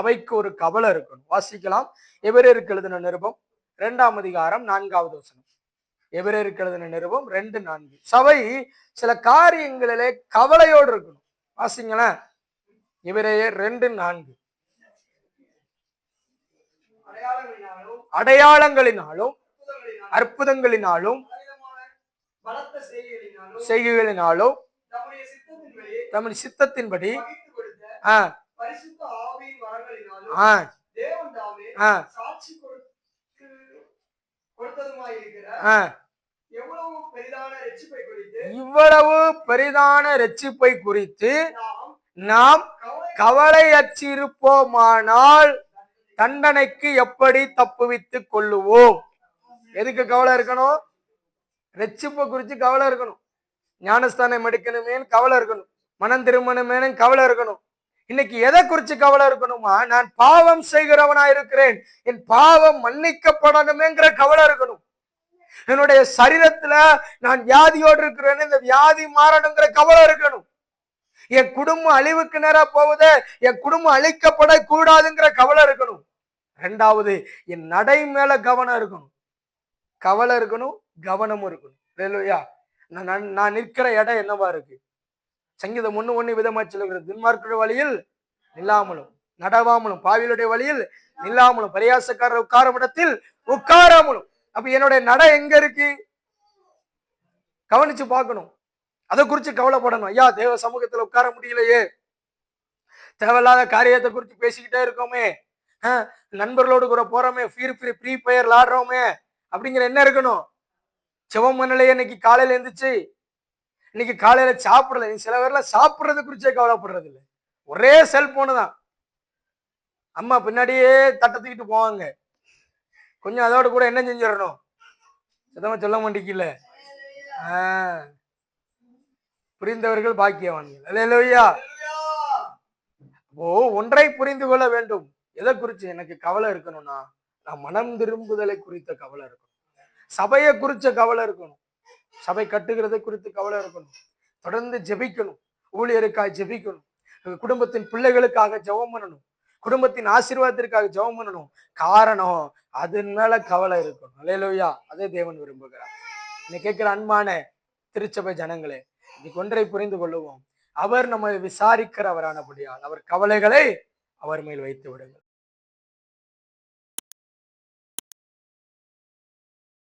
சபைக்கு ஒரு கவலை இருக்கணும். வாசிக்கலாம். எவரேருக்கு எழுதின நிருபம்? இரண்டாம் அதிகாரம் நான்காவது வசனம். எவரேருக்கு எழுதின நிருபம்? ரெண்டு நான்கு. சபை சில காரியங்களிலே கவலையோடு இருக்கணும். வாசிங்களேன். இவரையே ரெண்டு நான்கு. அடையாளங்களினாலும் அற்புதங்களினாலும் செய்கைகளினாலும் தமிழ் சித்தத்தின்படி கொடுத்த ஆ. ஆ. சாட்சி ஆ. இவ்வளவு பெரிதான ரட்சிப்பை குறித்து நாம் நாம் கவலை கவலையற்றிருப்போமானால் தண்டனைக்கு எப்படி தப்புவித்துக் கொள்ளுவோம்? எதுக்கு கவலை இருக்கணும்? ரட்சிப்பை குறித்து கவலை இருக்கணும். ஞானஸ்தானம் எடுக்கணுமேன்னு கவலை இருக்கணும். மனம் திருமணமேனு கவலை இருக்கணும். இன்னைக்கு எதை குறிச்சு கவலை இருக்கணுமா? நான் பாவம் செய்கிறவனா இருக்கிறேன். என் பாவம் மன்னிக்கப்படணுமேங்கிற கவலை இருக்கணும். என்னுடைய சரீரத்துல நான் வியாதியோடு இருக்கிறேன் இந்த வியாதி மாறணுங்கிற கவலை இருக்கணும். என் குடும்பம் அழிவுக்கு நேரா போகுது. என் குடும்பம் அழிக்கப்பட கூடாதுங்கிற கவலை இருக்கணும். ரெண்டாவது என் நடை மேல கவனம் இருக்கணும். கவலை இருக்கணும் கவனமும் இருக்கணும். நான்- நான் நிற்கிற இடம் என்னவா இருக்கு? சங்கீதம் ஒண்ணு ஒண்ணு விதமா சொல்லுகிறது. துன்மார்க்குடைய வழியில் நில்லாமலும் நடவாமலும் பாவியலுடைய வழியில் நில்லாமலும் பரியாசக்காரர் உட்காரும் இடத்தில் உட்காராமலும். அப்ப என்னுடைய நட எங்க இருக்கு? கவனிச்சு பார்க்கணும். அதை குறிச்சு கவலைப்படணும். ஐயா தேவ சமூகத்துல உட்கார முடியலையே. தேவையில்லாத காரியத்தை குறித்து பேசிக்கிட்டே இருக்கோமே. ஆஹ், நண்பர்களோடு கூட போறோமே. ஃப்ரீ ஃப்ரீ ஃப்ரீ ஃபயர் விளாடுறோமே அப்படிங்கிற என்ன இருக்கணும். சிவம் மண்ணிலையே இன்னைக்கு காலையில எந்திரிச்சு இன்னைக்கு காலையில சாப்பிடல. நீ சில பேர்ல சாப்பிடுறது குறிச்சே கவலைப்படுறது இல்லை. ஒரே செல்போனு தான். அம்மா பின்னாடியே தட்டை தூக்கிட்டு போவாங்க. கொஞ்சம் அதோட கூட என்ன செஞ்சிடணும்? சுத்தமா சொல்ல மாட்டேங்கல. ஆஹ் புரிந்தவர்கள் பாக்கியவான்கள். அல்லேலூயா. ஓ ஒன்றை புரிந்து கொள்ள வேண்டும். எதை குறிச்சு? எனக்கு கவலை இருக்கணும்னா நான் மனம் திரும்புதலை குறித்த கவலை இருக்கணும். சபையை குறிச்ச கவலை இருக்கணும். சபை கட்டுகிறதை குறித்து கவலை இருக்கணும். தொடர்ந்து ஜெபிக்கணும். ஊழியருக்காக ஜெபிக்கணும். குடும்பத்தின் பிள்ளைகளுக்காக ஜெபம் பண்ணணும். குடும்பத்தின் ஆசீர்வாதத்திற்காக ஜெபம் பண்ணணும். காரணம் அதன் மேல கவலை இருக்கணும். அலையலோயா அதே தேவன் விரும்புகிறார். என்னை கேட்கிற அன்பான திருச்சபை ஜனங்களே இன்னைக்கு ஒன்றை புரிந்து கொள்ளுவோம். அவர் நம்மை விசாரிக்கிறவரானபடியால் அவர் கவலைகளை அவர் மேல் வைத்து விடுங்கள்.